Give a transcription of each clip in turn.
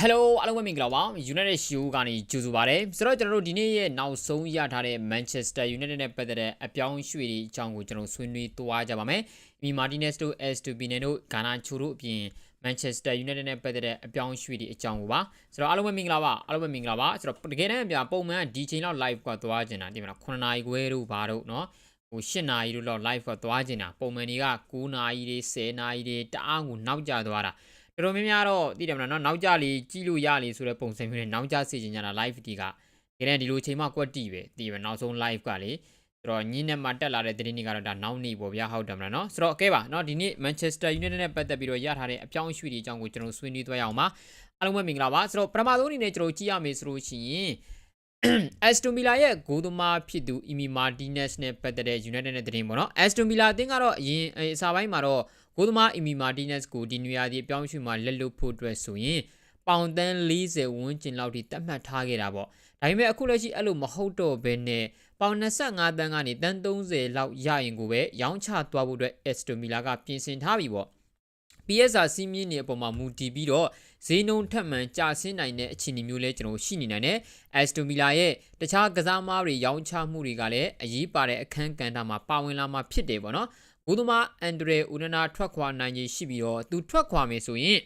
Hello အားလုံးပဲမင်္ဂလာပါ United Show ကနေကြိုဆိုပါရစေဆိုတော့ကျွန်တော်တို့ဒီနေ့ရဲ့နောက်ဆုံးရထားတဲ့ Manchester United နဲ့ပတ်သက်တဲ့အပြောင်းအရွှေ့တွေအကြောင်းကိုကျွန်တော်ဆွေးနွေးသွားကြပါမယ်။ Mi Martinez တို့ S2P နဲ့တို့ Ghana ချိုတို့အပြင် Manchester United နဲ့ပတ်သက်တဲ့အပြောင်းအရွှေ့တွေအကြောင်းကိုပါဆိုတော့အားလုံးပဲမင်္ဂလာပါအားလုံးပဲမင်္ဂလာပါဆိုတော့တကယ်တမ်းအပြပုံမှန်ဒီချိန်လောက် live ကသွားကြတာဒီမှာ9နာရီခွဲတို့ဘာတို့เนาะဟို8နာရီတို့လောက် live ကသွားကြတာပုံမှန်တွေက9နာရီတွေ10နာရီတွေတအားကိုနောက်ကျသွားတာ တော်တော်များများတော့သိတယ်မလားเนาะနောက်ကျလေကြည့်လို့ရလေဆိုတဲ့ပုံစံမျိုးနဲ့နောက်ကျစေချင်ကြတာ live ဒီကတကယ်တမ်းဒီလိုချိန်မှကွက်တီပဲသိရမယ်နောက်ဆုံး live ကလေဆိုတော့ညင်းနဲ့မှတက်လာတဲ့သတင်းတွေကတော့ဒါနောက်နေပေါ့ဗျာဟုတ်တယ်မလားเนาะဆိုတော့ကဲပါเนาะဒီနေ့ Manchester United နဲ့ပတ်သက်ပြီးတော့ရထားတဲ့အပြောင်းအရွှေ့တွေအကြောင်းကိုကျွန်တော်ဆွေးနွေးသွားရအောင်ပါအားလုံးပဲမင်္ဂလာပါဆိုတော့ပထမဆုံးအနေနဲ့ကျွန်တော်ကြည့်ရမယ်ဆိုလို့ရှိရင် Aston Villa ရဲ့ဂိုးသမားဖြစ်သူ Emi Martinez နဲ့ပတ်သက်တဲ့ United နဲ့သတင်းပေါ့နော် Aston Villa အသင်းကတော့အရင်အစာပိုင်းမှာတော့ ဂိုးသမား Emi Martinez ကိုဒီနွေရာသီအပြောင်းအရွှေ့မှာလက်လွတ်ဖို့အတွက်ဆိုရင်ပေါင်တန်း40ဝန်းကျင်လောက်ထိတတ်မှတ်ထားခဲ့တာပေါ့ဒါပေမဲ့အခုလက်ရှိအဲ့လိုမဟုတ်တော့ဘဲနဲ့ပေါင်25တန်းကနေတန်း30လောက်ရရင်ကိုပဲရောင်းချသွားဖို့အတွက် Aston Villa ကပြင်ဆင်ထားပြီပေါ့ PSR စီးမြင့်နေအပေါ်မှာမူတည်ပြီးတော့ဈေးနှုန်းထက်မှန်ကျဆင်းနိုင်တဲ့အခြေအနေမျိုးလဲကျွန်တော်ရှိနေနိုင်တယ်။ Aston Villa ရဲ့တခြားကစားမားတွေရောင်းချမှုတွေကလည်းအရေးပါတဲ့အခန်းကဏ္ဍမှာပါဝင်လာမှာဖြစ်တယ်ပေါ့နော်။ ဘုသမားအန်ဒရေဦးနနာထွက်ခွာနိုင်ခြင်းရှိပြီးတော့သူထွက်ခွာမယ်ဆိုရင်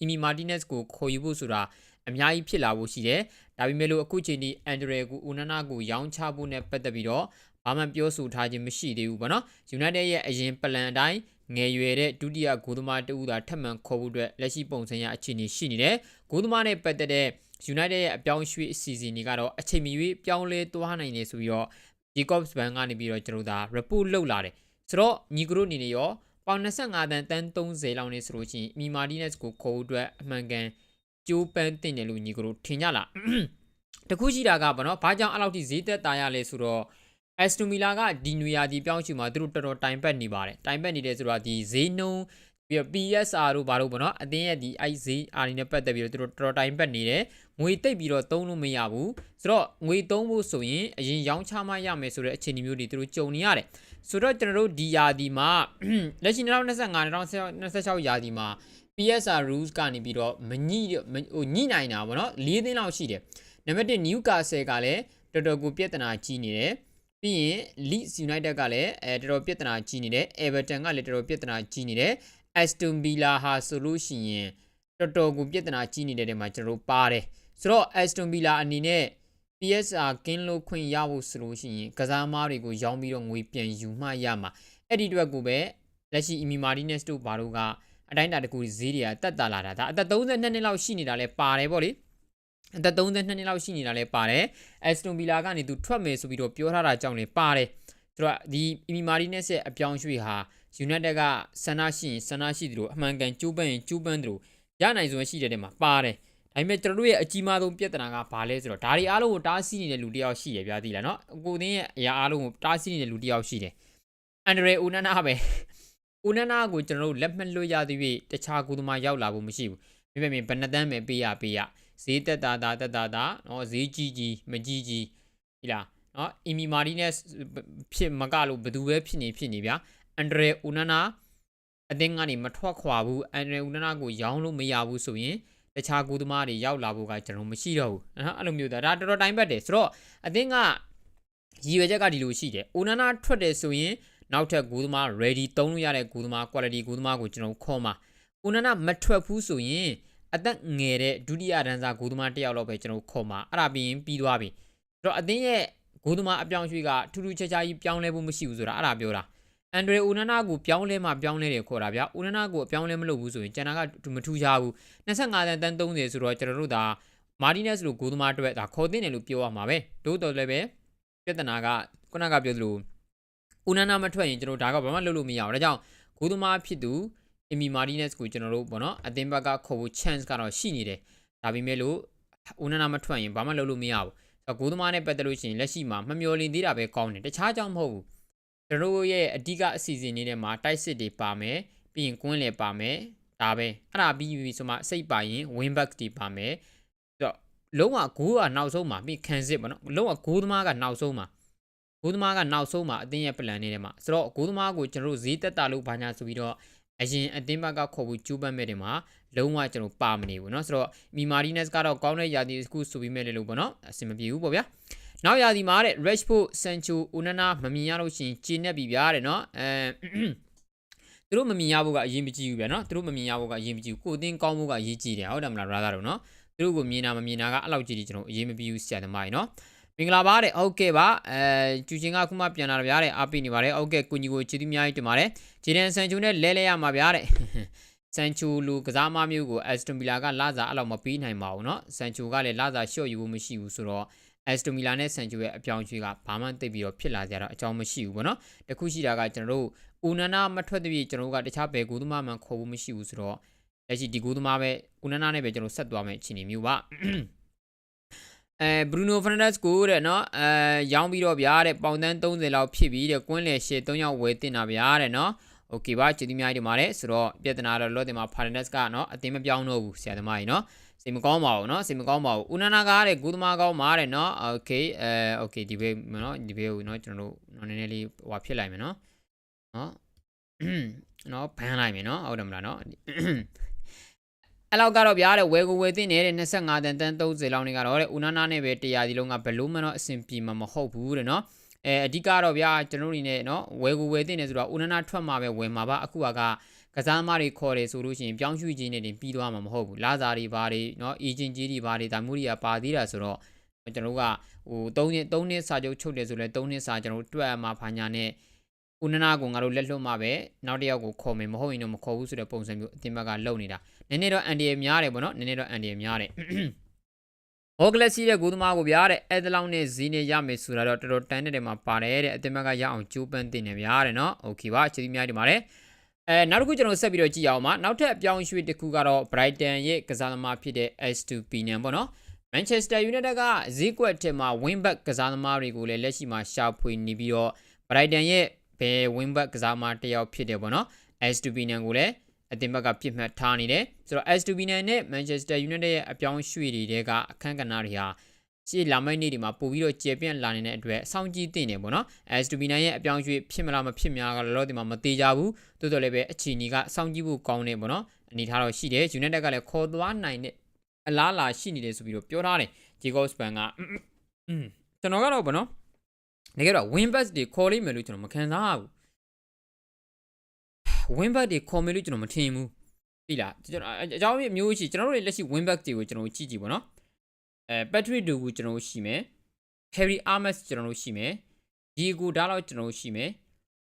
အီမီမာတီနက်စ်ကိုခေါ်ယူဖို့ဆိုတာအများကြီးဖြစ်လာဖို့ရှိတယ်။ဒါပေမဲ့လို့အခုချိန်ဒီအန်ဒရေကိုဦးနနာကိုရောင်းချဖို့နဲ့ပတ်သက်ပြီးတော့ဘာမှပြောဆိုထားခြင်းမရှိသေးဘူးပေါ့နော်။ United ရဲ့အရင်ပလန်အတိုင်းငယ်ရွယ်တဲ့ဒုတိယဂိုးသမားတဦးသာထပ်မံခေါ်ဖို့အတွက်လက်ရှိပုံစံရအခြေအနေရှိနေတယ်။ဂိုးသမားနဲ့ပတ်သက်တဲ့ United ရဲ့အပြောင်းရွှေ့အစီအစဉ်တွေကတော့အချိန်မီ၍ပြောင်းလဲသွားနိုင်တယ်ဆိုပြီးတော့ Jacobs Ban ကနေပြီးတော့ကျွန်တော်တို့ဒါ report လုပ်လာတယ်။ ဆိုတော့ညီကတို့အနေနဲ့ရောပေါင်25တန်းတန်း30လောက်နေဆိုလို့ရှိရင် Mi Martinez ကိုခေါ်ဖို့အတွက်အမှန်ကန်ကြိုးပမ်းတင်တယ်လို့ညီကတို့ထင်ကြလား။တခုရှိတာကဘာနော်ဘာကြောင့်အဲ့လောက်ထိဈေးသက်သာရလဲဆိုတော့ Aston Villa ကဒီနွေရာသီပြောင်းချူမှာသူတို့တော်တော်တိုင်ပတ်နေပါတယ်တိုင်ပတ်နေတယ်ဆိုတော့ဒီဈေးနှုန်းပြီးတော့ PSR တို့ဘာလို့ပေါ့နော်အတင်းရဲ့ဒီအိုက်ဈေးအားနေနဲ့ပတ်သက်ပြီးတော့သူတို့တော်တော်တိုင်ပတ်နေတယ်ငွေတိတ်ပြီးတော့သုံးလို့မရဘူးဆိုတော့ငွေသုံးဖို့ဆိုရင်အရင်ရောင်းချမှရမယ်ဆိုတဲ့အခြေအနေမျိုးတွေသူတို့ကြုံနေရတယ် ဆိုတော့ကျွန်တော်တို့ဒီရာသီမှာလက်ရှိ2025 2026ရာသီမှာ PSR rules ကနေပြီးတော့မညှိဟိုညှိနိုင်တာပေါ့နော်၄သိန်းလောက်ရှိတယ်နံပါတ်1 Newcastle ကလည်းတော်တော်ကိုပြဿနာကြီးနေတယ်ပြီးရင် Leeds United ကလည်းအဲတော်တော်ပြဿနာကြီးနေတယ် Everton ကလည်းတော်တော်ပြဿနာကြီးနေတယ် Aston Villa ဟာဆိုလို့ရှိရင်တော်တော်ကိုပြဿနာကြီးနေတဲ့နေရာမှာကျွန်တော်တို့ပါတယ်ဆိုတော့ Aston Villa အနေနဲ့ PSR ကင်းလို့ခွင့်ရဖို့ဆိုလို့ရှိရင်ကစားမားတွေကိုရောင်းပြီးတော့ငွေပြန်ယူမှရမှာအဲ့ဒီအတွက်ကိုပဲလက်ရှိ Emi Martinez တို့ဘာလို့ကအတိုင်းအတာတကူဈေးတွေကတက်တာလာတာဒါအသက်32နှစ်လောက်ရှိနေတာလဲပါတယ်ဗောလေအသက်32နှစ်လောက်ရှိနေတာလဲပါတယ်အက်စတွန်ဗီလာကနေသူထွက်မယ်ဆိုပြီးတော့ပြောထားတာကြောင့်လဲပါတယ်ဆိုတော့ဒီအီမီမာရီနက်ရဲ့အပြောင်းရွှေ့ဟာယူနိုက်တက်ကဆန္ဒရှိရင်ဆန္ဒရှိသလိုအမှန်ကန်ကြိုးပမ်းရင်ကြိုးပမ်းသလိုရနိုင်စွမ်းရှိတဲ့နေရာမှာပါတယ် ဒါပေမဲ့ကျွန်တော်တို့ရဲ့အကြီးမားဆုံးပြဿနာကဘာလဲဆိုတော့ဒါတွေအားလုံးကိုတားဆီးနေတဲ့လူတစ်ယောက်ရှိရပြသေးလားเนาะကိုသိန်းရဲ့အရာအားလုံးကိုတားဆီးနေတဲ့လူတစ်ယောက်ရှိတယ်အန်ဒရေဦးနနာပဲဦးနနာကိုကျွန်တော်တို့လက်မှတ်လွှတ်ရသည်ဖြင့်တခြားကူသမားရောက်လာဖို့မရှိဘူးမိမမြင်ဘယ်နှတန်းပဲပေးရပေးရဈေးတက်တာတာတက်တာတာเนาะဈေးကြီးကြီးမကြီးကြီးဟိလားเนาะအီမီမာရီနက်ဖြစ်မကလို့ဘယ်သူပဲဖြစ်နေဖြစ်နေဗျာအန်ဒရေဦးနနာအသင်းကနေမထွက်ခွာဘူးအန်ဒရေဦးနနာကိုရောင်းလို့မရဘူးဆိုရင် တခြားကူသမားတွေရောက်လာဖို့ကကျွန်တော်မရှိတော့ဘူးနော်အဲ့လိုမျိုးဒါဒါတော်တော်တိုင်းပတ်တယ်ဆိုတော့အသင်းကရည်ရွယ်ချက်ကဒီလိုရှိတယ်။အိုနာနာထွက်တယ်ဆိုရင်နောက်ထပ်ဂူသမား ready သုံးလို့ရတဲ့ဂူသမား quality ဂူသမားကိုကျွန်တော်ခေါ်မှာ။အိုနာနာမထွက်ဘူးဆိုရင်အသက်ငယ်တဲ့ဒုတိယဒန်းစားဂိုးသမားတစ်ယောက်လောက်ပဲကျွန်တော်ခေါ်မှာအဲ့ဒါပြီးရင်ပြီးသွားပြီအဲ့တော့အသင်းရဲ့ဂိုးသမားအပြောင်းရွှေ့ကထူးထူးခြားခြားကြီးပြောင်းလဲဖို့မရှိဘူးဆိုတာအဲ့ဒါပြောတာ အန်ဒရေဦးနနာကိုပြောင်းလဲမှပြောင်းလဲတယ်ခေါ်တာဗျာဦးနနာကိုအပြောင်းလဲမလုပ်ဘူးဆိုရင်ကျန်တာကမထူးခြားဘူး25တန်းတန်း30ဆိုတော့ကျွန်တော်တို့ဒါမာတီနက်စ်လိုဂိုးသမားအတွက်ဒါခေါ်တင်တယ်လို့ပြောရမှာပဲတို့တော်လည်းပဲပြဿနာကခုနကပြောသလိုဦးနနာမထွက်ရင်ကျွန်တော်ဒါကဘာမှလုပ်လို့မရအောင်ဒါကြောင့်ဂိုးသမားဖြစ်သူအီမီမာတီနက်စ်ကိုကျွန်တော်တို့ပေါ့နော်အသင်းဘက်ကခေါ်ဖို့ chance ကတော့ရှိနေတယ်ဒါပေမဲ့လို့ဦးနနာမထွက်ရင်ဘာမှလုပ်လို့မရဘူးဆိုတော့ဂိုးသမားနဲ့ပတ်သက်လို့ရှိရင်လက်ရှိမှာမမျော်လင့်သေးတာပဲကောင်းတယ်တခြားကြောင့်မဟုတ်ဘူး ကျွန်တော်တို့ရဲ့အဓိကအစီအစဉ်လေးထဲမှာတိုက်စစ်တွေပါမယ်ပြီးရင်ကွင်းလေပါမယ်ဒါပဲအဲ့ဒါပြီးပြီဆိုမှစိတ်ပါရင် win back တွေပါမယ်ဆိုတော့လုံးဝဂိုးကနောက်ဆုံးမှာပြီးခံစစ်ပေါ့နော်လုံးဝဂိုးသမားကနောက်ဆုံးမှာဂိုးသမားကနောက်ဆုံးမှာအတင်းရဲ့ plan နေထဲမှာဆိုတော့ဂိုးသမားကိုကျွန်တော်တို့ဈေးတက်တာလို့ဘာညာဆိုပြီးတော့ အရင်အသင်းဘက်ကခေါ်ဖို့ကြိုးပမ်းမဲ့တယ်မှာလုံးဝကျွန်တော်ပါမနေဘူးเนาะဆိုတော့မီမာဒီနက်စ်ကတော့ကောင်းတဲ့ယာတီတစ်ခုဆိုပြီးမဲ့လေလို့ပေါ့နော်အဆင်မပြေဘူးပေါ့ဗျာ နောက်ယာတီမှာတဲ့ Rashford Sancho Onana မမြင်ရလို့ရှရင်ကျင်းနေပြီဗျာတဲ့เนาะအဲသူတို့မမြင်ရဖို့ကအရင်မကြည့်ဘူးဗျာเนาะသူတို့မမြင်ရဖို့ကအရင်မကြည့်ဘူးကိုအသင်းကောင်းဖို့ကအရေးကြီးတယ်ဟုတ်တယ်မလား brother တို့เนาะသူတို့ကိုမြင်တာမမြင်တာကအဲ့လောက်ကြီးကြီးကျွန်တော်အရေးမပြီးဘူးဆရာသမားကြီးเนาะမင်္ဂလာပါတဲ့ဟုတ်ကဲ့ပါအဲကျူချင်းကခုမှပြန်လာတာဗျာတဲ့အားပေးနေပါတယ်ဟုတ်ကဲ့ကိုညီကိုချီတီအများကြီးတင်ပါတယ်ဂျေဒန်ဆန်ချူနဲ့လဲလဲရမှာဗျာတဲ့ ဆန်ချူလူကစားမမျိုးကိုအက်စတိုမီလာကလာစာအဲ့လောက်မပေးနိုင်ပါဘူးเนาะဆန်ချူကလည်းလာစာလျှော့ယူဖို့မရှိဘူးဆိုတော့ အက်စတိုမီလာနဲ့ဆန်ချူရဲ့အပြောင်းအရွှေ့ကဘာမှသိပ်ပြီးတော့ဖြစ်လာကြတော့အကြောင်းမရှိဘူးပေါ့နော်တခုရှိတာကကျွန်တော်တို့ဦးနနာမထွက်တဲ့ပြည်ကျွန်တော်တို့ကတခြားဘယ်ကူသမားမှခေါ်ဖို့မရှိဘူးဆိုတော့လက်ရှိဒီကူသမားပဲဦးနနာနဲ့ပဲကျွန်တော်ဆက်သွားမယ်အခြေအနေမျိုးပါအဲဘရူနိုဖာနန်ဒက်စ်ကိုတဲ့နော်အဲရောင်းပြီးတော့ဗျာတဲ့ပေါင်တန်း30လောက်ဖြစ်ပြီးတဲ့ကွင်းလေရှေ3ယောက်ဝယ်တင်တာဗျာတဲ့နော်โอเคပါကျေးဇူးများကြီးတင်ပါတယ်ဆိုတော့ပြဿနာတော့လော့တင်မှာ Fernandez ကเนาะအတင်းမပြောင်းတော့ဘူးဆရာသမားကြီးเนาะ စိတ်မကောင်းပါဘူးเนาะစိတ်မကောင်းပါဘူးဦးနာနာကားတဲ့ဂူသမားကောင်းပါတဲ့เนาะโอเคအဲโอเคဒီဘေးเนาะဒီဘေးကိုเนาะကျွန်တော်တို့เนาะနည်းနည်းလေးဟိုဖြစ်လိုက်မယ်เนาะเนาะเนาะဘန်လိုက်မယ်เนาะဟုတ်တယ်မလားเนาะအဲ့လောက်ကတော့ဗျာတဲ့ဝယ်ကိုဝယ်တင်နေတဲ့25တန်တန်30လောက်နေကတော့တဲ့ဦးနာနာနဲ့ပဲတရားဒီလုံးကဘလို့မှတော့အဆင်ပြေမှာမဟုတ်ဘူးတဲ့เนาะ အဲအဓိကတော့ဗျာကျွန်တော်တို့နေနဲ့နော်ဝယ်ကိုဝယ်တင်နေဆိုတော့ဦးနနာထွက်မှာပဲဝယ်မှာပါအခုကကစားမတွေခေါ်တယ်ဆိုလို့ရှိရင်ပြောင်းရွှေ့ခြင်းနဲ့တင်ပြီးသွားမှာမဟုတ်ဘူးလာစာတွေဘာတွေနော်အေဂျင်ကြီးတွေဘာတွေဒါမျိုးတွေကပါသေးတာဆိုတော့ကျွန်တော်တို့ကဟို3နှစ်3နှစ်စာချုပ်ချုပ်တယ်ဆိုလဲ3နှစ်စာကျွန်တော်တို့တွက်မှာဘာညာနဲ့ဦးနနာကိုငါတို့လက်လွတ်မှာပဲနောက်တစ်ယောက်ကိုခေါ်မယ်မဟုတ်ရင်တော့မခေါ်ဘူးဆိုတဲ့ပုံစံမျိုးအတင်ဘက်ကလုံနေတာနည်းနည်းတော့အန်ဒီရများတယ်ပေါ့နော်နည်းနည်းတော့အန်ဒီရများတယ် ဟောကလစီတဲ့ဂိုးသမားကိုဗျာတဲ့အဲ့ဒလောက်နဲ့ဇီးနေရမယ်ဆိုတာတော့တော်တော်တန်းတဲ့မှာပါတယ်တဲ့အတင်ဘက်ကရအောင်ကြိုးပမ်းတင်နေဗျာတဲ့နော်โอเคပါချစ်သီးများဒီပါတယ်အဲနောက်တစ်ခုကျွန်တော်ဆက်ပြီးတော့ကြည့်အောင်ပါနောက်ထပ်အပြောင်းရွှေ့တစ်ခုကတော့ Brighton ရဲ့ကစားသမားဖြစ်တဲ့ S2P နံပေါ့နော် Manchester United ကဈေးကွက်ထက်မှာ wingback ကစားသမားတွေကိုလည်းလက်ရှိမှာရှာဖွေနေပြီးတော့ Brighton ရဲ့ဘယ် wingback ကစားသမားတစ်ယောက်ဖြစ်တယ်ပေါ့နော် S2P နံကိုလည်း အတင်ဘက်ကပြစ်မှတ်ထားနေတယ်ဆိုတော့ S2P နံနဲ့ Manchester United ရဲ့အပြောင်းရွှေ့တွေကအခန်းကဏ္ဍတွေဟာရှေ့လာမယ့်နေ့တွေမှာပို့ပြီးတော့ကျေပြန့်လာနေတဲ့အတွက်အဆောင်ကြီးတင်နေပေါ့နော် S2B 9 ရဲ့အပြောင်းရွှေ့ဖြစ်မလားမဖြစ်များကလောလောဒီမှာမသေးကြဘူးတိုးတော်လည်းပဲအခြေအနေကအဆောင်ကြီးဖို့ကောင်းနေပေါ့နော်အနေထားတော့ရှိတယ် United ကလည်းခေါ်သွားနိုင်တဲ့အလားလာရှိနေတယ်ဆိုပြီးတော့ပြောထားတယ် Jacob Span ကကျွန်တော်ကတော့ပေါ့နော်တကယ်တော့ win back တွေခေါ်လိမ့်မယ်လို့ကျွန်တော်မခံစားရဘူး win back တွေခေါ်မယ်လို့ကျွန်တော်မထင်ဘူးပြီလားကျွန်တော်အကြောင်းမျိုးရှိကျွန်တော်တို့လက်ရှိ win back တွေကိုကျွန်တော်ကြည့်ကြည့်ပေါ့နော်အဲ Patrick Dogu ကျွန်တော်ရှိမယ် Harry Armas ကျွန်တော်တို့ရှိမယ် Diego Dalot ကျွန်တော်တို့ရှိမယ်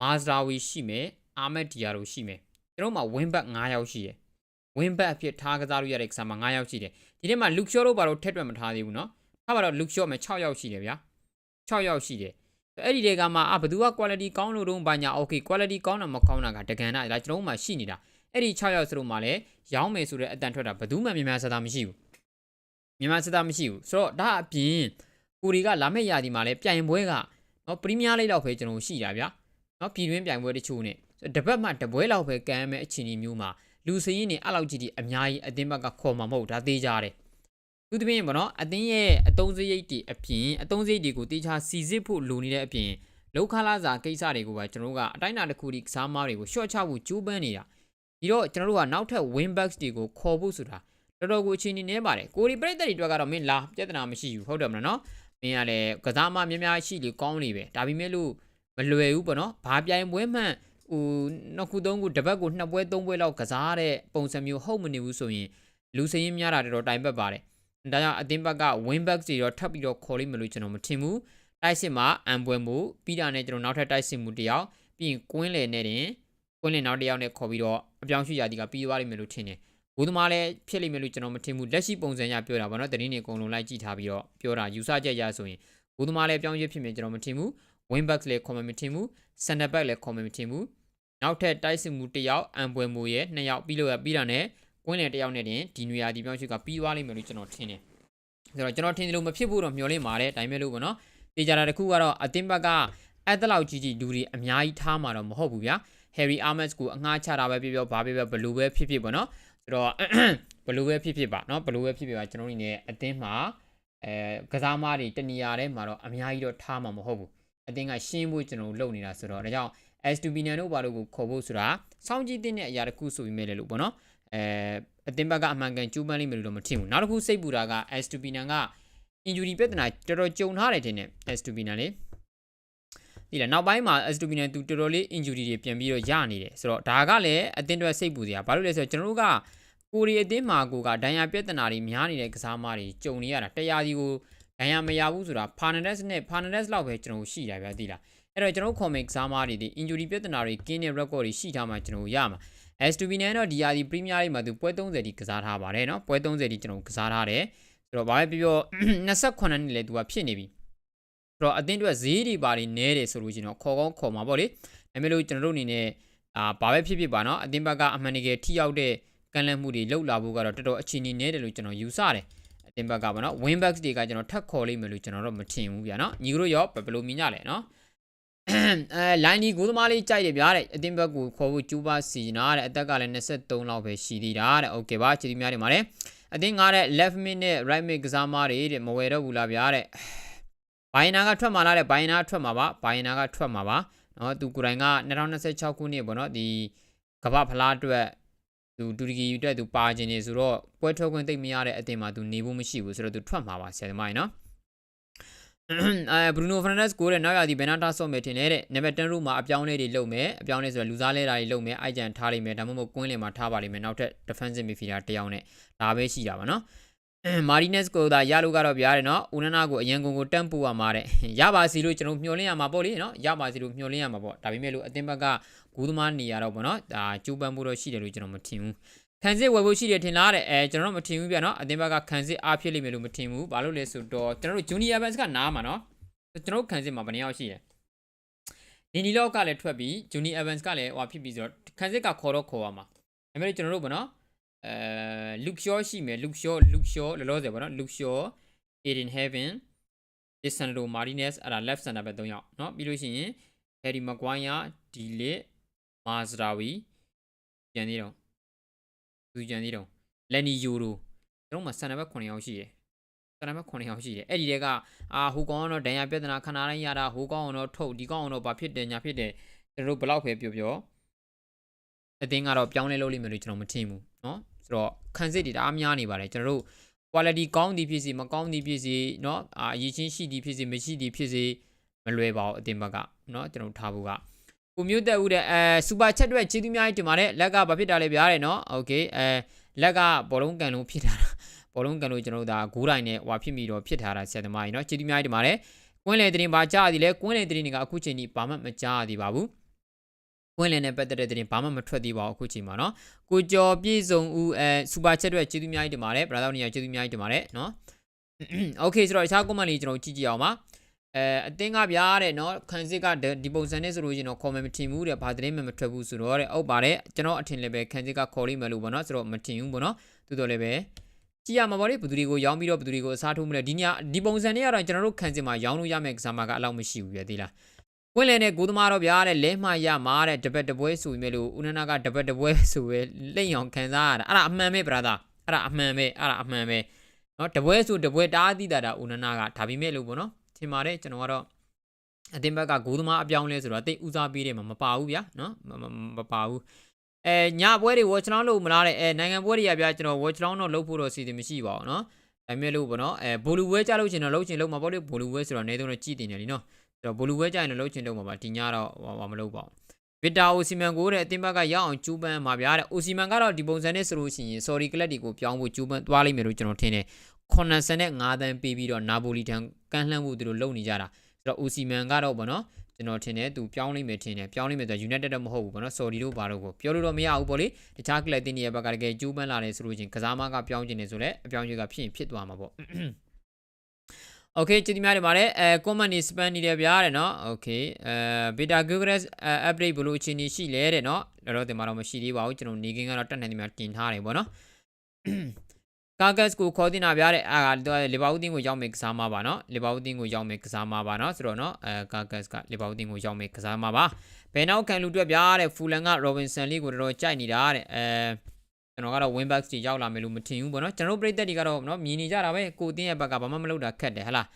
Mazraoui ရှိမယ် Ahmed Diallo ရှိမယ်ကျွန်တော်မှာ win back 9ယောက်ရှိတယ် win back အဖြစ်ထားကစားလို့ရတဲ့ကစားမှာ9ယောက်ရှိတယ်ဒီထဲမှာ Luke Shaw တို့ဘာလို့ထက်တွက်မထားသေးဘူးเนาะထားပါတော့ Luke Shaw မှာ6ယောက်ရှိတယ်ဗျာ6ယောက်ရှိတယ် အဲ့ဒီတွေကမှအဘသူက quality ကောင်းလို့တော့ဘာညာ okay quality ကောင်းတာမကောင်းတာကတကန်တာဒါကျွန်တော်တို့မှရှိနေတာအဲ့ဒီ6ယောက်စလုံးမှာလည်းရောင်းမယ်ဆိုတဲ့အတန်ထွက်တာဘယ်သူမှမြန်မြန်ဆဆမရှိဘူးမြန်မာစစ်သားမရှိဘူးဆိုတော့ဒါအပြင်ကိုရီကလာမယ့်ရာသီမှာလည်းပြိုင်ပွဲကနော်ပရီးမီးယားလိလောက်ပဲကျွန်တော်ရှိတာဗျာနော်ပြည်တွင်းပြိုင်ပွဲတချို့နဲ့တပတ်မှတပွဲလောက်ပဲကမ်းမဲ့အခြေအနေမျိုးမှာလူစရင်နေအဲ့လောက်ကြီးဒီအများကြီးအသင်းဘက်ကခေါ်မှာမဟုတ်ဒါသေးကြတယ် သူတပင်းပေါ့နော်အသင်းရဲ့အတုံးစရိတ်တွေအပြင်အတုံးစရိတ်တွေကိုတေချာစီစစ်ဖို့လိုနေတဲ့အပြင်လောက်ခလာစာကိစ္စတွေကိုပဲကျွန်တော်တို့ကအတိုင်းအတာတစ်ခုဒီကစားမားတွေကို short ချဖို့ကြိုးပမ်းနေတာဒီတော့ကျွန်တော်တို့ကနောက်ထပ် win backs တွေကိုခေါ်ဖို့ဆိုတာတော်တော်ကိုအချိန်နေနေပါတယ်ကိုရီပြိတ္တတွေအတွက်ကတော့မင်းလာပြဿနာမရှိဘူးဟုတ်တယ်မလားနော်မင်းကလည်းကစားမများများရှိလေကောင်းလေပဲဒါပေမဲ့လို့မလွယ်ဘူးပေါ့နော်ဘာပြိုင်ပွဲမှန်ဟိုနှစ်ခုသုံးခုတစ်ပတ်ကိုနှစ်ပွဲသုံးပွဲလောက်ကစားတဲ့ပုံစံမျိုးဟုတ်မနေဘူးဆိုရင်လူစရင်များတာတော်တော်တိုင်ပတ်ပါတယ် ဒါကြောင့်အသင်းဘက်က win back တွေတော့ထပ်ပြီးတော့ခေါ်လိမ့်မယ်လို့ကျွန်တော်မထင်ဘူးတိုက်စစ်မှာအံပွဲမှုပြီးတာနဲ့ကျွန်တော်နောက်ထပ်တိုက်စစ်မှုတယောက်ပြီးရင်ကွင်းလေနဲ့တင်ကွင်းလေနောက်တစ်ယောက်နဲ့ခေါ်ပြီးတော့အပြောင်းရွှေ့ရာဒီကပြီးသွားလိမ့်မယ်လို့ထင်တယ်ဘိုးသမားလည်းဖြစ်လိမ့်မယ်လို့ကျွန်တော်မထင်ဘူးလက်ရှိပုံစံရပြောတာဗောနော်တရင်တွေအကုန်လုံးလိုက်ကြည့်ထားပြီးတော့ပြောတာယူဆချက်ရဆိုရင်ဘိုးသမားလည်းပြောင်းရွှေ့ဖြစ်မယ်ကျွန်တော်မထင်ဘူး win back လည်း comment မထင်ဘူး center back လည်း comment မထင်ဘူးနောက်ထပ်တိုက်စစ်မှုတစ်ယောက်အံပွဲမှုရဲ့နှစ်ယောက်ပြီးလို့ရပြီးတာနဲ့ ကွင်းလယ်တယောက်နဲ့တင်ဒီနွေရာဒီပြောင်းရွှေ့ကပြီးသွားလိမ့်မယ်လို့ကျွန်တော်ထင်တယ်ဆိုတော့ကျွန်တော်ထင်တယ်လို့မဖြစ်ဘူးတော့မျှော်လင့်ပါတယ်ဒါပေမဲ့လို့ပေါ့နော်တေချာတာတစ်ခုကတော့အတင်းဘက်ကအဲ့တလောက်ကြီးကြီးလူတွေအများကြီးထားမှာတော့မဟုတ်ဘူးဗျာ Harry Armes ကိုအငှားချတာပဲပြောပြောဘာပဲပြောဘလူပဲဖြစ်ဖြစ်ပေါ့နော်ဆိုတော့ဘလူပဲဖြစ်ဖြစ်ပါနော်ဘလူပဲဖြစ်ဖြစ်ပါကျွန်တော်တို့နေအတင်းမှာအဲကစားမားတွေတနေရာထဲမှာတော့အများကြီးတော့ထားမှာမဟုတ်ဘူးအတင်းကရှင်းဖို့ကျွန်တော်လုပ်နေတာဆိုတော့ဒါကြောင့် S2B နန်တို့ဘာလို့ကိုခေါ်ဖို့ဆိုတာစောင့်ကြည့်တဲ့အရာတစ်ခုဆိုပြီးမဲ့လေလို့ပေါ့နော် အဲအတင်ဘက်ကအမှန်ကန်ကျူးပန်းလိမ့်မယ်လို့တော့မထင်ဘူးနောက်တစ်ခုစိတ်ပူတာက S2B နန်က injury ပြဿနာတော်တော်ကြုံထားတယ်တင်တယ် S2B နန်လေဒီလားနောက်ပိုင်းမှာ S2B နန်သူတော်တော်လေး injury တွေပြန်ပြီးတော့ရနေတယ်ဆိုတော့ဒါကလည်းအတင်အတွက်စိတ်ပူစရာဘာလို့လဲဆိုတော့ကျွန်တော်တို့ကကိုရီအသင်းမှာကိုကဒဏ်ရာပြဿနာတွေများနေတဲ့ကစားမတွေကြုံနေရတာတရားစီကိုဒဏ်ရာမရဘူးဆိုတာ Fernandez နဲ့ Fernandez လောက်ပဲကျွန်တော်ရှိတာဗျာသိလားအဲ့တော့ကျွန်တော် comment ကစားမတွေဒီ injury ပြဿနာတွေကင်းတဲ့ record တွေရှိထားမှကျွန်တော်ရမှာ S2B နဲ့တော့ဒီယာဒီ Premier League မှာသူပွဲ30တိကစားထားပါတယ်เนาะပွဲ30တိကျွန်တော်ကစားထားတယ်ဆိုတော့ဘာပဲပြောပြော28နှစ်လဲသူကဖြစ်နေပြီဆိုတော့အသင်းအတွက်ဈေးတွေပါနေနေတယ်ဆိုလို့ရှိရင်တော့ခေါ်ကောင်းခေါ်မှာပေါ့လေဒါပေမဲ့လို့ကျွန်တော်တို့အနေနဲ့အာဘာပဲဖြစ်ဖြစ်ပါเนาะအသင်းဘက်ကအမှန်တကယ်ထိရောက်တဲ့ကန့်လန့်မှုတွေလှုပ်လာဖို့ကတော့တော်တော်အခြေအနေနေတယ်လို့ကျွန်တော်ယူဆတယ်အသင်းဘက်ကပါเนาะ win backs တွေကကျွန်တော်ထပ်ခေါ်လိမ့်မယ်လို့ကျွန်တော်တော့မထင်ဘူးဗျာเนาะညီတို့ရောဘယ်လိုမြင်ကြလဲเนาะ အဲလိုင်းဒီကိုသမားလေးကြိုက်တယ်ဗျာတဲ့အတင်းဘက်ကိုခေါ်ဖို့ကျူးပါစီနာတဲ့အသက်ကလည်း23လောက်ပဲရှိသေးတာတဲ့โอเคပါချီတီများတယ်ပါတယ်အတင်းငါတဲ့ left mid နဲ့ right mid ကစားမားတွေတဲ့မဝယ်တော့ဘူးလားဗျာတဲ့ဘိုင်နာကထွက်มาလားတဲ့ဘိုင်နာထွက်มาပါဘိုင်နာကထွက်มาပါเนาะသူကိုယ်တိုင်က2026ခုနှစ်ပေါ့เนาะဒီကမ္ဘာဖလားအတွက်သူတူရကီအတွက်သူပါခြင်းနေဆိုတော့ပွဲထွက်ခွင့်သိမ့်မရတဲ့အတင်းမှာသူနေဖို့မရှိဘူးဆိုတော့သူထွက်มาပါဆရာသမားကြီးเนาะ အဲဘရူနိုဖရနက်စ်ကိုတဲ့နောက်ရသည်ဘယ်နာတာဆော့မယ်ထင်တယ်တဲ့နံပါတ်10ရူမှာအပြောင်းလဲတွေလုပ်မယ်အပြောင်းလဲဆိုတော့လူစားလဲတာတွေလုပ်မယ်အိုက်ဂျန်ထားလိမ့်မယ်ဒါမှမဟုတ်ကွင်းလင်မှာထားပါလိမ့်မယ်နောက်ထပ် defensive midfielder တယောက်နဲ့ဒါပဲရှိတာပါနော်မာရီနက်စ်ကိုသာရလို့ကတော့ပြရတယ်နော်ဦးနနာကိုအရန်ကုန်ကိုတန့်ပို့ရမှာတဲ့ရပါစီလို့ကျွန်တော်မျှော်လင့်ရမှာပေါ့လေနော်ရပါစီလို့မျှော်လင့်ရမှာပေါ့ဒါပေမဲ့လို့အသင်းဘက်ကဂူးသမားနေရတော့ပေါ့နော်ဒါကျူးပန်းဖို့တော့ရှိတယ်လို့ကျွန်တော်မထင်ဘူး ခံစစ်ဝယ်ဖို့ရှိတယ်ထင်လားတဲ့အဲကျွန်တော်တို့မထင်ဘူးဗျာနော်အသင်းဘက်ကခံစစ်အားဖြစ်လိမ့်မယ်လို့မထင်ဘူးဘာလို့လဲဆိုတော့ကျွန်တော်တို့ Junior Evans ကနားမှာနော်ကျွန်တော်ခံစစ်မှာဘယ်နှယောက်ရှိလဲနီနီလော့ကလည်းထွက်ပြီး Junior Evans ကလည်းဟိုဖြစ်ပြီးဆိုတော့ခံစစ်ကခေါ်တော့ခေါ်ရမှာဒါပေမဲ့ကျွန်တော်တို့ဗောနော်အဲ Luke Shaw ရှိမယ် Luke Shaw Luke Shaw လောလောဆယ်ဗောနော် Luke Shaw Aiden Heaven Lisandro Martinez အဲ့ဒါ left center ပဲ၃ယောက်เนาะပြီးလို့ရှိရင် Harry Maguire Dilit Mazraoui ကျန်သေးတော့ သူကျန်သေးတော့ Lenny Yoro ကျွန်တော်မှ center ဘက်9ယောက်ရှိတယ်တနမ9ယောက်ရှိတယ်အဲ့ဒီတဲကအာဟိုကောင်ကတော့ဒဏ်ရာပြဿနာခဏတိုင်းရတာဟိုကောင်ကတော့ထုတ်ဒီကောင်ကတော့ဘာဖြစ်တယ်ညာဖြစ်တယ်ကျွန်တော်တို့ဘလောက်ပဲပြောပြောအတင်းကတော့ပြောင်းလဲလုပ်လိမ့်မယ်လို့ကျွန်တော်မထင်ဘူးเนาะဆိုတော့ခံစစ်တွေတအားများနေပါတယ်ကျွန်တော်တို့ quality ကောင်းသည်ဖြစ်စီမကောင်းသည်ဖြစ်စီเนาะအာအရေးချင်းရှိသည်ဖြစ်စီမရှိသည်ဖြစ်စီမလွယ်ပါဘူးအတင်းဘက်ကเนาะကျွန်တော်ထားဖို့က ကိုမျိုးတက်ဦးတဲ့အဲစူပါချက်တွေကျေးဇူးများကြီးတင်ပါတယ်လက်ကဘာဖြစ်တာလဲဗျာတဲ့เนาะโอเคအဲလက်ကဘောလုံးကန်လုံးဖြစ်တာဘောလုံးကန်လို့ကျွန်တော်တို့ဒါဂိုးတိုင်းနဲ့ဟွာဖြစ်ပြီးတော့ဖြစ်ထားတာဆရာသမားကြီးเนาะကျေးဇူးများကြီးတင်ပါတယ်ကွင်းလေတင်ပါကြားသည်လဲကွင်းလေတင်ကအခုချိန်ကြီးဘာမှမကြားသေးပါဘူးကွင်းလေနဲ့ပတ်သက်တဲ့တင်ဘာမှမထွက်သေးပါဘူးအခုချိန်မှာเนาะကိုကျော်ပြည့်စုံဦးအဲစူပါချက်တွေကျေးဇူးများကြီးတင်ပါတယ်ဗရာသောနေရာကျေးဇူးများကြီးတင်ပါတယ်เนาะโอเคဆိုတော့အခြား comment လေးကျွန်တော်ကြည့်ကြည့်အောင်ပါ အဲအတင်းကဗျာတဲ့เนาะခန်းစစ်ကဒီပုံစံနဲ့ဆိုလို့ရှိရင်တော့ comment မထင်ဘူးတဲ့ဘာသတင်းမှမထွက်ဘူးဆိုတော့တဲ့ဟုတ်ပါတယ်ကျွန်တော်အထင်လည်းပဲခန်းစစ်ကခေါ်လိမ့်မယ်လို့ပေါ့เนาะဆိုတော့မထင်ဘူးပေါ့เนาะသို့တော်လည်းပဲကြည့်ရမှာပေါ့လေဘသူတွေကိုရောင်းပြီးတော့ဘသူတွေကိုအစားထိုးမလဲဒီညဒီပုံစံနဲ့ကတော့ကျွန်တော်တို့ခံစစ်မှာရောင်းလို့ရမယ့်ကစားမှာကအလောက်မရှိဘူးပြသေးလားကွင်းလည်နဲ့ကိုသမားတော့ဗျာတဲ့လဲမှရမှာတဲ့တပတ်တပွဲဆိုပြီးမဲ့လို့ဦးနနာကတပတ်တပွဲဆိုပဲလိမ့်အောင်ခံစားရတာအဲ့ဒါအမှန်ပဲဗရာသာအဲ့ဒါအမှန်ပဲအဲ့ဒါအမှန်ပဲเนาะတပွဲဆိုတပွဲတားသီးတာတာဦးနနာကဒါပေမဲ့လို့ပေါ့နော်ထ င်ပါတယ်ကျွန်တော်ကတော့အတင်းဘက်ကဂိုးသမားအပြောင်းလဲဆိုတော့တိတ်ဦးစားပေးတယ်မှာမပါဘူးဗျာနော်မပါဘူးအဲညပွဲတွေဝေါ်ချလောင်းလို့မလားတဲ့အဲနိုင်ငံပွဲတွေကဗျာကျွန်တော်ဝေါ်ချလောင်းတော့လုပ်ဖို့တော့စီစဉ်မရှိပါဘူးနော်ဒါမျိုးလို့ပေါ့နော်အဲဘိုလူဝဲကြလို့ချင်တော့လုပ်ချင်လုပ်မှာပေါ့လေဘိုလူဝဲဆိုတော့နေတော့ကြည်တင်တယ်လीနော်ဆိုတော့ဘိုလူဝဲကြရင်တော့လုပ်ချင်လုပ်မှာပါဒီညတော့ဟောမလုပ်ပါဘူးဗစ်တာအိုစီမန်ကိုတဲ့အတင်းဘက်ကရောက်အောင်ကျူးပန်းမှာဗျာတဲ့အိုစီမန်ကတော့ဒီပုံစံနဲ့ဆိုလို့ရှိရင် sorry ကလပ်တွေကိုပြောင်းဖို့ကျူးပန်းသွားလိမ့်မယ်လို့ကျွန်တော်ထင်တယ် 85တန်းပေးပြီးတော့နာပိုလီတန်ကမ်းလှမ်းမှုသူတို့လုပ်နေကြတာဆိုတော့ Osimhen ကတော့ဗောနော်ကျွန်တော်ထင်တယ်သူပြောင်းလိမ့်မယ်ထင်တယ်ပြောင်းလိမ့်မယ်ဆိုတော့ United တော့မဟုတ်ဘူးဗောနော် Saudi တို့ဘာတို့ကိုပြောလို့တော့မရဘူးပေါ့လေတခြား club တွေရဲ့ဘက်ကတကယ်ကျူးပန်းလာတယ်ဆိုလို့ချင်းကစားမကပြောင်းကျင်နေဆိုလဲအပြောင်းကျင်ကဖြစ်ရင်ဖြစ်သွားမှာပေါ့ Okay ကျေးဇူးများတင်ပါတယ်အဲ comment နေ spam နေတယ်ဗျာတဲ့နော် Okay အဲ beta gugres update ဘလို့အခြေအနေရှိလဲတဲ့နော်တော်တော်တင်မှာတော့မရှိသေးပါဘူးကျွန်တော်နေကင်းကတော့တက်နေတယ်များတင်ထားတယ်ဗောနော် ကာကတ်ကိုခေါ်တင်တာဗျာတဲ့အာလီဗာပူးတင်းကိုရောက်မယ်ကစားမှာပါเนาะလီဗာပူးတင်းကိုရောက်မယ်ကစားမှာပါเนาะဆိုတော့เนาะအဲကာကတ်ကလီဗာပူးတင်းကိုရောက်မယ်ကစားမှာပါဘယ်နောက်ခံလူတွက်ဗျာတဲ့ဖူလန်ကရောဘင်ဆန်လီကိုတော်တော်ကြိုက်နေတာတဲ့အဲကျွန်တော်ကတော့ win back တွေရောက်လာမယ်လို့မထင်ဘူးပေါ့နော်ကျွန်တော်တို့ပြည်သက်တွေကတော့နော်မြင်နေကြတာပဲကိုတင်းရဲ့ဘက်ကဘာမှမလုပ်တာခက်တယ်ဟလား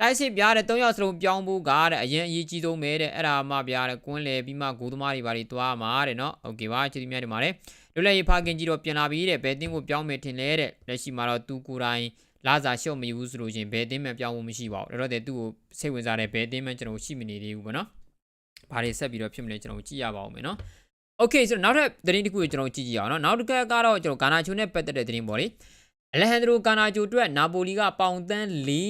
တိုက်စစ်ပြားတဲ့၃ယောက်စလုံးပြောင်းဖို့ကတဲ့အရင်အရေးကြီးဆုံးပဲတဲ့အဲ့ဒါမှပြားတဲ့ကွင်းလေပြီးမှဂိုးသမားတွေဘာတွေတွားမှာတဲ့နော်โอเคပါချစ်သူများတွေမှာလေ လွတ်လပ်ရေးဖခင်ကြီးတော့ပြန်လာပြီတဲ့ဘယ်တင်းကိုပြောင်းမယ်ထင်လဲတဲ့လက်ရှိမှာတော့သူကိုယ်တိုင်လာစာရှော့မယူဘူးဆိုလို့ရှင်ဘယ်တင်းမှပြောင်းဖို့မရှိပါဘူးတော့တဲ့သူ့ကိုစိတ်ဝင်စားတဲ့ဘယ်တင်းမှကျွန်တော်ရှိမနေသေးဘူးပေါ့နော်ဘာတွေဆက်ပြီးတော့ဖြစ်မလဲကျွန်တော်ကြည့်ရပါဦးမယ်နော် Okay ဆိုတော့နောက်ထပ်သတင်းတစ်ခုကိုကျွန်တော်ကြည့်ကြည့်အောင်နော်နောက်တစ်ခါကတော့ကျွန်တော်ဂါနာချိုနဲ့ပတ်သက်တဲ့သတင်းပေါ့လေအလက်ဟန်ဒရိုကာနာဂျိုအတွက်နာပိုလီကပေါင်သန်း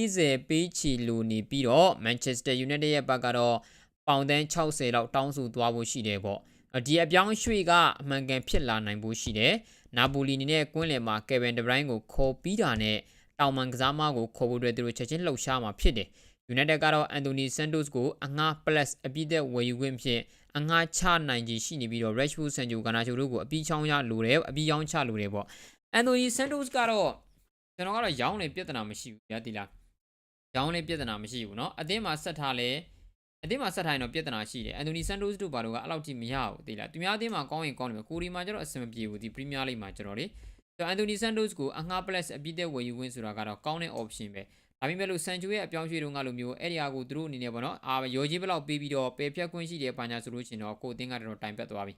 40ပေးချီလိုနေပြီးတော့မန်ချက်စတာယူနိုက်တက်ရဲ့ဘက်ကတော့ပေါင်သန်း60လောက်တောင်းဆိုသွားဖို့ရှိတယ်ပေါ့ ဒီအပြောင်းရွှေ့ကအမှန်ကန်ဖြစ်လာနိုင်ဖို့ရှိတယ်။နာပိုလီအနေနဲ့ကွင်းလယ်မှာကယ်ဗင်ဒဘရိုင်းကိုခေါ်ပြီးတာနဲ့တောင်မန်ကစားမကိုခေါ်ဖို့အတွက်သူတို့ချက်ချင်းလှုပ်ရှားမှာဖြစ်တယ်။ United ကတော့အန်တိုနီဆန်တိုစ်ကိုအငှား plus အပြည့်သက်ဝယ်ယူခွင့်ဖြင့်အငှားချနိုင်ကြီးရှိနေပြီးတော့ Rashford Sancho ကနာချိုတို့ကိုအပြီးချောင်းရလိုတယ်အပြီးချောင်းချလိုတယ်ပေါ့။ Anthony Santos ကတော့ကျွန်တော်ကတော့ရောင်းနေပြဿနာမရှိဘူးဗျာဒီလားရောင်းနေပြဿနာမရှိဘူးเนาะအသင်းမှာဆက်ထားလဲ အသင်းမှာဆက်ထားရင်တော့ပြဿနာရှိတယ်အန်တိုနီဆန်တိုစ်တို့ဘာလို့ကအဲ့လောက်ထိမရဘူးဒီလားသူများအသင်းမှာကောင်းရင်ကောင်းတယ်ကိုရီမှာကျတော့အဆင်မပြေဘူးဒီပရီးမီးယားလိဂ်မှာကျတော့လေဆိုတော့အန်တိုနီဆန်တိုစ်ကိုအငှား plus အပြည့်တဲ့ဝယ်ယူခွင့်ဆိုတာကတော့ကောင်းတဲ့ option ပဲဒါပေမဲ့လို့ဆန်ချူရဲ့အပြောင်းရွှေ့တုန်းကလိုမျိုးအဲ့ဒီဟာကိုသူတို့အနေနဲ့ပေါ့နော်အာရောကြီးဘလောက်ပေးပြီးတော့ပယ်ဖြတ်ခွင့်ရှိတယ်ပါညာဆိုလို့ရှိရင်တော့ကိုအသင်းကတော်တော်တိုင်ပတ်သွားပြီ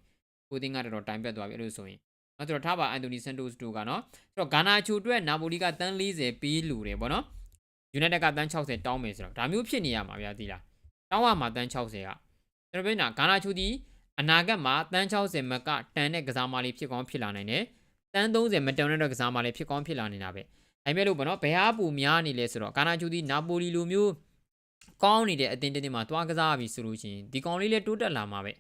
ကိုအသင်းကတော်တော်တိုင်ပတ်သွားပြီအဲ့လိုဆိုရင်နော်ဆိုတော့ထားပါအန်တိုနီဆန်တိုစ်တို့ကနော်ဆိုတော့ဂါနာချိုအတွက်နာပိုလီကတန်း40ပေးလူတယ်ပေါ့နော်ယူနိုက်တက်ကတန်း60တောင်းမယ်ဆိုတော့ဒါမျိုးဖြစ်နေရမှာဗျာဒီလား တောင်းရမှာတန်း60ကကျွန်တော်ပြောနေတာဂါနာချိုဒီအနာဂတ်မှာတန်း60မကတန်တဲ့ကစားမလေးဖြစ်ကောင်းဖြစ်လာနိုင်တယ်တန်း30မတန်တဲ့ကစားမလေးဖြစ်ကောင်းဖြစ်လာနေတာပဲဒါပေမဲ့လို့ပေါ့နော်ဘယ်ဟာပူများနေလဲဆိုတော့ဂါနာချိုဒီနာပိုလီလိုမျိုးကောင်းနေတဲ့အတင်းတင်းမှာတွားကစားပြီဆိုလို့ရှိရင်ဒီကောင်လေးလည်းတိုးတက်လာမှာပဲ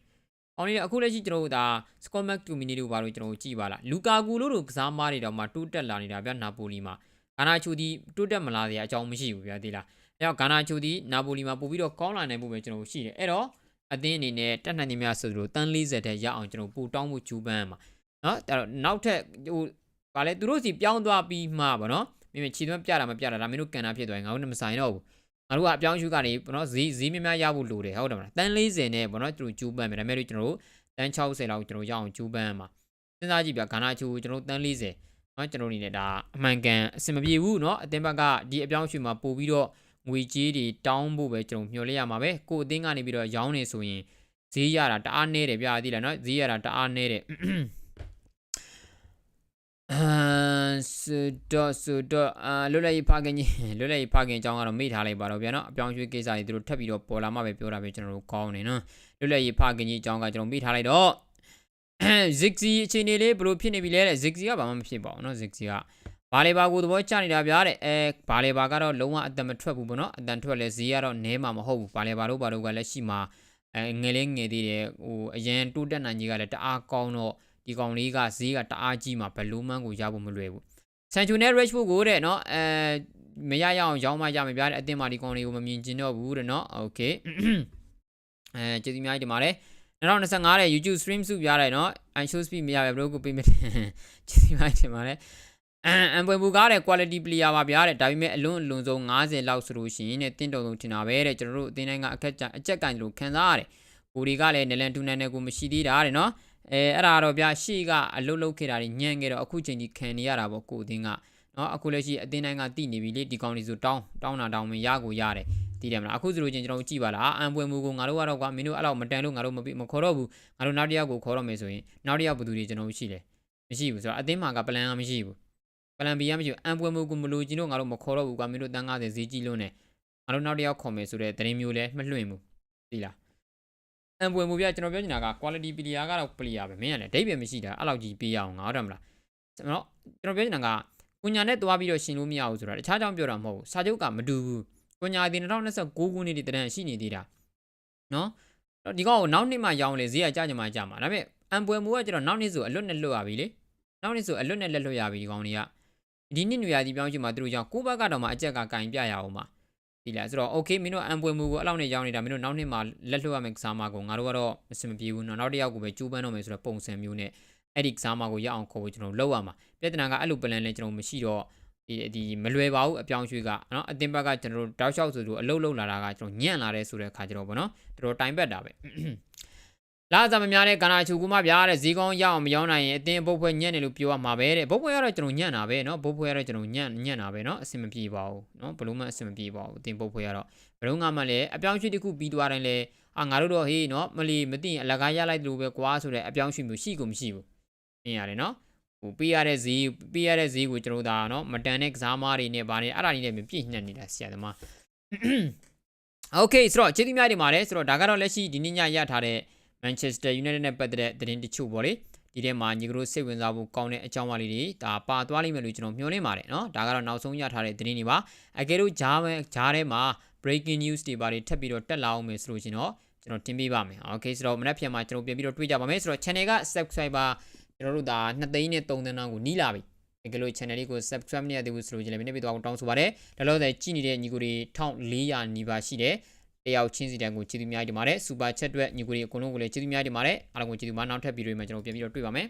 အောင်လေးအခုလက်ရှိကျွန်တော်တို့ဒါ Scott McTominay တို့ဘာလို့ကျွန်တော်တို့ကြည့်ပါလားလူကာကူလို့တို့ကစားမားတွေတော့မှတိုးတက်လာနေတာဗျနာပိုလီမှာဂါနာချိုဒီတိုးတက်မလာတဲ့အကြောင်းမရှိဘူးဗျာဒီလား အဲတော့ဂါနာချိုဒီနာပိုလီမှာပို့ပြီးတော့ကောင်းလာနိုင်ဖို့ပဲကျွန်တော်တို့ရှိတယ်အဲ့တော့အသင်းအနေနဲ့တက်နိုင်နေများဆိုလို့တန်း40တဲ့ရအောင်ကျွန်တော်ပို့တောင်းဖို့ဂျူပန်းမှာနော်အဲ့တော့နောက်ထပ်ဟိုဗာလဲသူတို့စီပြောင်းသွားပြီးမှဗောနော်မြင်မြင်ခြေသွမ်းပြတာမပြတာဒါမင်းတို့ကန်တာဖြစ်သွားရင်ငါတို့နဲ့မဆိုင်တော့ဘူးငါတို့ကအပြောင်းရှုကနေဗောနော်ဈေးဈေးများများရဖို့လိုတယ်ဟုတ်တယ်မလားတန်း40နဲ့ဗောနော်ကျွန်တော်ဂျူပန်းမယ်ဒါပေမဲ့ကျွန်တော်တို့တန်း60လောက်ကျွန်တော်ရအောင်ဂျူပန်းမှာစဉ်းစားကြည့်ပြဂါနာချူကျွန်တော်တန်း40เนาะကျွန်တော်အနေနဲ့ဒါအမှန်ကန်အဆင်မပြေဘူးเนาะအသင်းဘက်ကဒီအပြောင်းအရွှေ့မှာပို့ပြီးတော့ ငွေကြေးတွေတောင်းဖို့ပဲကျွန်တော်မျှော်လင့်ရမှာပဲကိုအသင်းကနေပြီးတော့ရောင်းနေဆိုရင်ဈေးရတာတအားနေတယ်ပြသိလားเนาะဈေးရတာတအားနေတယ်အမ်ဆိုတော့ဆိုတော့အာလွတ်လပ်ရေးဖခင်ကြီးလွတ်လပ်ရေးဖခင်အကြောင်းကတော့မေ့ထားလိုက်ပါတော့ဗျာနော်အပြောင်းရွှေ့ကိစ္စတွေသူတို့ထပ်ပြီးတော့ပေါ်လာမှပဲပြောတာပဲကျွန်တော်တို့ကောင်းနေနော်လွတ်လပ်ရေးဖခင်ကြီးအကြောင်းကကျွန်တော်မေ့ထားလိုက်တော့ Ziggy အခြေအနေလေးဘယ်လိုဖြစ်နေပြီလဲတဲ့ Ziggy ကဘာမှမဖြစ်ပါဘူးเนาะ Ziggy က ဘာလေဘာကိုသဘောကျနေတာဗျာတဲ့အဲဘာလေဘာကတော့လုံးဝအတန်မထွက်ဘူးပေါ့နော်အတန်ထွက်လဲဈေးကတော့နဲမှာမဟုတ်ဘူးဘာလေဘာတို့ဘာတို့ကလက်ရှိမှာအဲငယ်လေးငယ်သေးတယ်ဟိုအရန်တိုးတက်နိုင်ကြီးကလည်းတအားကောင်းတော့ဒီကောင်လေးကဈေးကတအားကြီးမှာဘလူးမန်းကိုရဖို့မလွယ်ဘူးဆန်ချူနဲ့ Rashford ကိုတဲ့နော်အဲမရရအောင်ရောင်းမရမယ်ဗျာတဲ့အတင်းမာဒီကောင်လေးကိုမမြင်ကျင်တော့ဘူးတဲ့နော်โอเคအဲကျေးဇူးများကြီးတင်ပါတယ်2025တဲ့ YouTube stream စုပြရတယ်နော် I show speed မရပဲဘလို့ကိုပေးမယ်ကျေးဇူးများတင်ပါတယ် အမ်အမ်ပွင့်ဘူကားတဲ့ quality player ပါဗျာတဲ့ဒါပေမဲ့အလွန်အလွန်ဆုံး90လောက်ဆိုလို့ရှိရင်တဲ့တင့်တော်ဆုံးထင်တာပဲတဲ့ကျွန်တော်တို့အသင်းတိုင်းကအခက်အကျက်ကင်လို့ခံစားရတယ်ကိုဒီကလည်းနလန်တူနန်နဲ့ကိုမရှိသေးတာတဲ့နော်အဲအဲ့ဒါတော့ဗျာရှေ့ကအလုတ်လုတ်ခဲ့တာညံ့ခဲ့တော့အခုချိန်ကြီးခံနေရတာပေါ့ကိုအသင်းကနော်အခုလက်ရှိအသင်းတိုင်းကတည်နေပြီလေဒီကောင်လေးဆိုတောင်းတောင်းတာတောင်းမရကိုရတယ်တည်တယ်မလားအခုဆိုလို့ချင်းကျွန်တော်ကြည့်ပါလားအမ်ပွင့်မှုကိုငါတို့ကတော့ကွာမင်းတို့အဲ့လောက်မတန်လို့ငါတို့မမခေါ်တော့ဘူးငါတို့နောက်တစ်ယောက်ကိုခေါ်တော့မယ်ဆိုရင်နောက်တစ်ယောက်ဘယ်သူတွေကျွန်တော်ရှိလဲမရှိဘူးဆိုတော့အသင်းမှာကပလန်ကမရှိဘူး ပလန်ဘီကမရှိဘူးအမ်ပွင့်မှုကိုမလို့ချင်းတို့ငါတို့မခေါ်တော့ဘူးကွာမင်းတို့တန်း90ဈေးကြီးလွန်းနေငါတို့နောက်တစ်ယောက်ခေါ်မယ်ဆိုတဲ့သတင်းမျိုးလဲမလွှင့်ဘူးသိလားအမ်ပွင့်မှုပြကျွန်တော်ပြောချင်တာက quality player ကတော့ player ပဲမင်းကလည်းဒိတ်ပဲမရှိတာအဲ့လောက်ကြီးပေးရအောင်ငါတော့မလားကျွန်တော်ကျွန်တော်ပြောချင်တာကကုညာနဲ့တွားပြီးတော့ရှင်လို့မရဘူးဆိုတာတခြားကြောင့်ပြောတာမဟုတ်ဘူးစာချုပ်ကမတူဘူးကိုညာဒီ2029ခုနှစ်ဒီတန်းရှိနေသေးတာနော်ဒီကောင်ကိုနောက်နှစ်မှရောင်းလေဈေးကကြကြမှာကြမှာဒါပေမဲ့အံပွဲမူကကျတော့နောက်နှစ်ဆိုအလွတ်နဲ့လွတ်ရပြီလေနောက်နှစ်ဆိုအလွတ်နဲ့လက်လွတ်ရပြီဒီကောင်တွေက ဒီနှစ်နွေရာသီပြောင်းချင်မှာသူတို့ကြောင့်ကိုဘက်ကတော့မှအကြက်ကကင်ပြရအောင်ပါဒီလားဆိုတော့ okay မင်းတို့အံပွဲမူကိုအဲ့လောက်နဲ့ရောင်းနေတာမင်းတို့နောက်နှစ်မှလက်လွတ်ရမယ်ကစားမကိုငါတို့ကတော့အဆင်မပြေဘူးနော်နောက်တစ်ယောက်ကိုပဲကျူးပန်းတော့မယ်ဆိုတော့ပုံစံမျိုးနဲ့အဲ့ဒီကစားမကိုရအောင်ခေါ်ဖို့ကျွန်တော်လောက်ရမှာပြဿနာကအဲ့လို plan လဲကျွန်တော်မရှိတော့ဒီဒီမလွယ်ပါဘူးအပြောင်းရွှေ့ကနော်အတင်းဘက်ကကျွန်တော်တို့တောက်လျှောက်ဆိုသူအလုတ်လုတ်လာတာကကျွန်တော်ညံ့လာတဲ့ဆိုတဲ့ခါကျတော့ဗောနော်တော်တော်တိုင်ပတ်တာပဲ လာစားမများတဲ့ကနာချူကူမပြားတဲ့ဈေးကောင်းရအောင်မရောင်းနိုင်ရင်အတင်းဘုတ်ဖွဲညံ့နေလို့ပြောရမှာပဲတဲ့ဘုတ်ဖွဲကတော့ကျွန်တော်ညံ့တာပဲเนาะဘုတ်ဖွဲကတော့ကျွန်တော်ညံ့ညံ့တာပဲเนาะအဆင်မပြေပါဘူးเนาะဘလို့မှအဆင်မပြေပါဘူးအတင်းဘုတ်ဖွဲကတော့ဘယ်တော့မှလည်းအပြောင်းအရွှေ့တစ်ခုပြီးသွားတိုင်းလဲအာငါတို့တော့ဟေးเนาะမလီမသိရင်အလကားရလိုက်တယ်လို့ပဲကွာဆိုတဲ့အပြောင်းအရွှေ့မျိုးရှိကုန်မရှိဘူးမြင်ရတယ်เนาะဟိုပေးရတဲ့ဈေးပေးရတဲ့ဈေးကိုကျွန်တော်ဒါเนาะမတန်တဲ့ကစားမားတွေနဲ့ဗာနေအဲ့ဒါတွေနဲ့ပြည့်ညက်နေတာဆရာသမား โอเคဆိုတော့ကျေးဇူးများတင်ပါတယ်ဆိုတော့ဒါကတော့လက်ရှိဒီနေ့ညရထားတဲ့ Manchester United နဲ့ပတ်သက်တဲ့သတင်းတချို့ပေါ့လေဒီထဲမှာညီကတို့စိတ်ဝင်စားဖို့ကောင်းတဲ့အကြောင်းအရာလေးတွေဒါပါသွားလိမ့်မယ်လို့ကျွန်တော်မျှော်လင့်ပါတယ်เนาะဒါကတော့နောက်ဆုံးရထားတဲ့သတင်းတွေပါအကယ်လို့ဂျားမဲဂျားထဲမှာ breaking news တွေပါတွေထပ်ပြီးတော့တက်လာအောင်မယ်ဆိုလို့ရှင်တော့ကျွန်တော်တင်ပေးပါမယ်โอเคဆိုတော့မနက်ဖြန်မှာကျွန်တော်ပြန်ပြီးတော့တွေ့ကြပါမယ်ဆိုတော့ channel က subscriber ကျွန်တော်တို့ဒါ2သိန်းနဲ့3သိန်းလောက်ကိုနီးလာပြီအကယ်လို့ channel လေးကို subscribe မရသေးဘူးဆိုလို့ရှင်လည်းမနေ့ပြတော့တောင်းဆိုပါတယ်ဒါလို့လည်းကြည့်နေတဲ့ညီကိုတွေ1400နီးပါးရှိတယ် တယောက်ချင်းစီတန်းကိုကျေးဇူးများတင်ပါတယ်စူပါချက်အတွက်ညီကိုတွေအကုန်လုံးကိုလည်းကျေးဇူးများတင်ပါတယ်အားလုံးကိုကျေးဇူးပါနောက်ထပ်ဗီဒီယိုမှာကျွန်တော်ပြန်ပြီးတော့တွေ့ပါမယ်